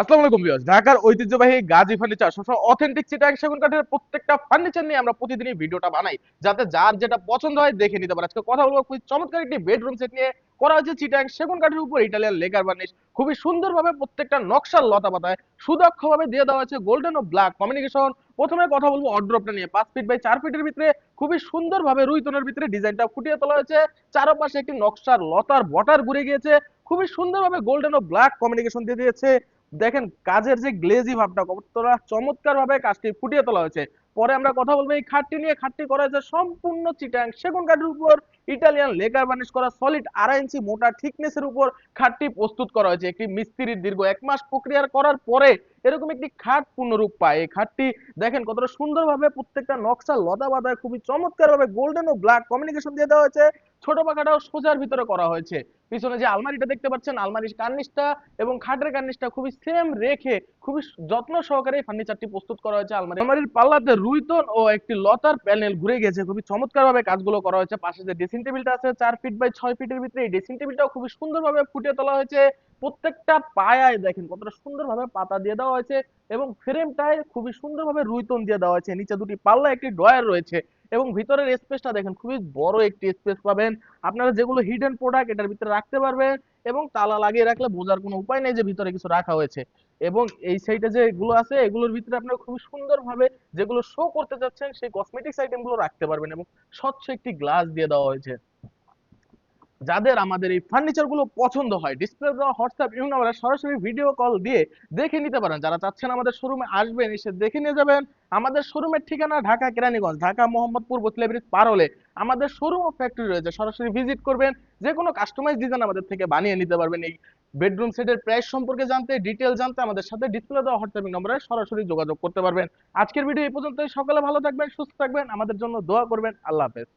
আসসালামু আলাইকুম ভিউয়ার্স ঢাকার ঐতিহ্যবাহী গাজী ফার্নিচার অথেন্টিক সেগুন কাঠের প্রত্যেকটা ফার্নিচার নিয়ে আমরা প্রতিদিনই ভিডিওটা বানাই। যাতে যার যেটা পছন্দ হয় দেখে নিতে পারে। আজকে কথা বলব খুবই চমৎকার একটি বেডরুম সেট নিয়ে। করা হয়েছে সেগুন কাঠের উপর ইটালিয়ান বার্নিশ খুবই সুন্দরভাবে প্রত্যেকটা নকশার লতা পাতায় সুদক্ষভাবে দিয়ে দেওয়া হয়েছে গোল্ডেন ও ব্ল্যাক কমিউনিকেশন প্রথমে কথা বলব অড্রপটা নিয়ে। পাঁচ ফিট বাই চার ফিটের ভিতরে খুবই সুন্দরভাবে রুইতনের ভিতরে ডিজাইনটা ফুটিয়ে তোলা হয়েছে। চারপাশে একটি নকশার লতার বটার ঘুরে গিয়েছে। খুবই সুন্দরভাবে গোল্ডেন ও ব্ল্যাক কমিউনিকেশন দিয়ে দিয়েছে। দেখেন কাজের যে গ্লেজি ভাবটা কতটা চমৎকার ভাবে কাজটি ফুটিয়ে তোলা হয়েছে। পরে আমরা কথা বলব এই খাটটি নিয়ে। খাটটি করা হয়েছে সম্পূর্ণ চিটাং, সেগুন কাঠের উপর ইটালিয়ান লেকার বার্নিশ করা সলিড আড়াই ইঞ্চি মোটা থিকনেসের উপর খাটটি প্রস্তুত করা হয়েছে। একটি মিস্ত্রির দীর্ঘ এক মাস প্রক্রিয়া করার পরে এরকম একটি খাট পূর্ণরূপ পায়। এই খাটটি দেখেন কতটা সুন্দরভাবে প্রত্যেকটা নকশা লতা বাঁধায়, খুবই চমৎকার ভাবে গোল্ডেন ও ব্ল্যাক কমিউনিকেশন দিয়ে দেওয়া হয়েছে। ছোট পাখাটাও সোজার ভিতরে করা হয়েছে। পিছনে যে আলমারিটা দেখতে পাচ্ছেন, আলমারির কার্নিশটা এবং খাটের কার্নিশটা খুবই সেম রেখে খুবই যত্ন সহকারে এই ফার্নিচারটি প্রস্তুত করা হয়েছে আলমারি আলমারির পাল্লাতে রুইতন ও একটি লতার প্যানেল ঘুরে গেছে খুবই চমৎকার ভাবে কাজগুলো করা হয়েছে। পাশে যে ড্রেসিং টেবিলটা আছে চার ফিট বাই ছয় ফিটের ভিতরে এই ড্রেসিং টেবিলটাও খুবই সুন্দরভাবে ফুটিয়ে তোলা হয়েছে। প্রত্যেকটা পায়ায় দেখেন কতটা সুন্দর ভাবে পাতা দিয়ে দেওয়া হয়েছে। এবং ফ্রেমটায় খুবই সুন্দরভাবে রুইতন দিয়ে দেওয়া হয়েছে। নিচে দুটি পাল্লা, একটি ড্রয়ার রয়েছে এবং ভিতরের স্পেসটা দেখেন, খুবই বড় একটি স্পেস পাবেন। আপনারা যেগুলো হিডেন প্রোডাক্ট এটার ভিতরে রাখতে পারবেন এবং তালা লাগিয়ে রাখলে বোঝার কোনো উপায় নেই যে ভিতরে কিছু রাখা হয়েছে। এবং এই সাইডে যে এগুলো আছে, এগুলোর ভিতরে আপনারা খুবই সুন্দরভাবে যেগুলো শো করতে চাচ্ছেন, সেই কসমেটিক্স আইটেমগুলো রাখতে পারবেন এবং স্বচ্ছ একটি গ্লাস দিয়ে দেওয়া হয়েছে। যাদের আমাদের এই ফার্নিচারগুলো পছন্দ হয় ডিসপ্লে দেওয়া হোয়াটসঅ্যাপ ইউ নাম্বারে সরাসরি ভিডিও কল দিয়ে দেখে নিতে পারেন। যারা চাচ্ছেন আমাদের শোরুমে আসবেন, এসে দেখে নিয়ে যাবেন। আমাদের শোরুমের ঠিকানা ঢাকা কেরানীগঞ্জ, ঢাকা মোহাম্মদপুর বসলে ব্রিজ পার আমাদের শোরুম ও ফ্যাক্টরি রয়েছে। সরাসরি ভিজিট করবেন যে কোনো কাস্টমাইজ ডিজাইন আমাদের থেকে বানিয়ে নিতে পারবেন। এই বেডরুম সেটের প্রাইস সম্পর্কে জানতে ডিটেল জানতে আমাদের সাথে ডিসপ্লে দেওয়া হোয়াটসঅ্যাপ নম্বরে সরাসরি যোগাযোগ করতে পারবেন। আজকের ভিডিও এই পর্যন্তই। সকালে ভালো থাকবেন, সুস্থ থাকবেন। আমাদের জন্য দোয়া করবেন। আল্লাহ হাফেজ।